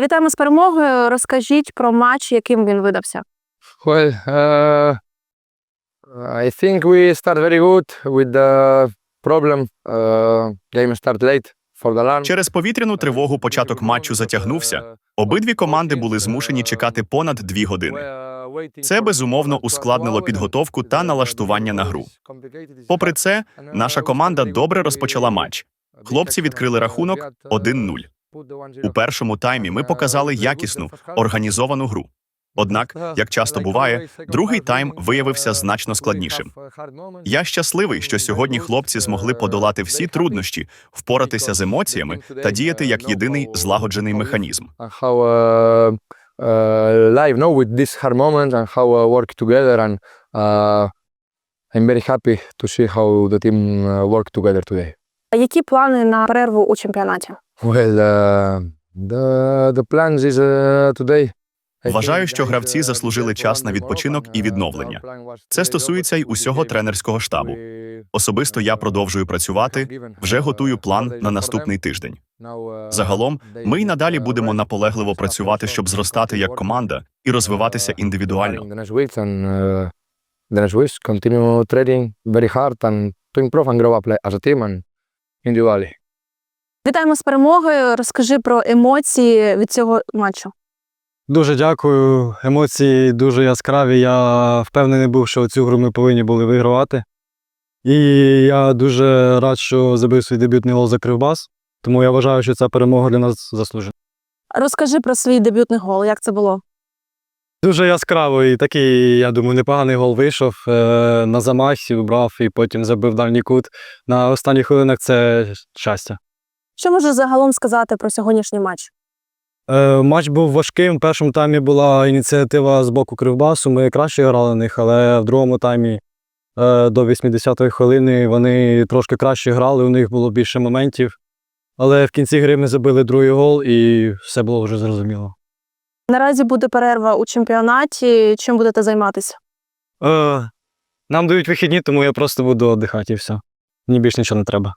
Вітаємо з перемогою. Розкажіть про матч, яким він видався. Well, uh, I think we start very good with the problem. Uh, game start late for the alarm. Через повітряну тривогу початок матчу затягнувся. Обидві команди були змушені чекати понад дві години. Це безумовно ускладнило підготовку та налаштування на гру. Попри це, наша команда добре розпочала матч. Хлопці відкрили рахунок 1-0. У першому таймі ми показали якісну, організовану гру. Однак, як часто буває, другий тайм виявився значно складнішим. Я щасливий, що сьогодні хлопці змогли подолати всі труднощі, впоратися з емоціями та діяти як єдиний злагоджений механізм. I'm very happy to see how the team work together today. Які плани на перерву у чемпіонаті? Well, uh, the the plans is uh, today. Вважаю, що гравці заслужили час на відпочинок і відновлення. Це стосується й усього тренерського штабу. Особисто я продовжую працювати, вже готую план на наступний тиждень. Загалом, ми й надалі будемо наполегливо працювати, щоб зростати як команда і розвиватися індивідуально. The next weeks and the next weeks continue training very hard and to improve and grow up as a team and individually. Вітаємо з перемогою. Розкажи про емоції від цього матчу. Дуже дякую. Емоції дуже яскраві. Я впевнений був, що цю гру ми повинні були вигравати. І я дуже рад, що забив свій дебютний гол за Кривбас. Тому я вважаю, що ця перемога для нас заслужена. Розкажи про свій дебютний гол. Як це було? Дуже яскраво і такий, я думаю, непоганий гол вийшов. Е, на замахі вбрав і потім забив дальній кут. На останніх хвилинах це щастя. Що можеш загалом сказати про сьогоднішній матч? Е, матч був важким. В першому таймі була ініціатива з боку Кривбасу. Ми краще грали на них, але в другому таймі е, до 80-ї хвилини вони трошки краще грали, у них було більше моментів. Але в кінці гри ми забили другий гол і все було вже зрозуміло. Наразі буде перерва у чемпіонаті. Чим будете займатися? Е, нам дають вихідні, тому я просто буду віддихати і все. Мені більше нічого не треба.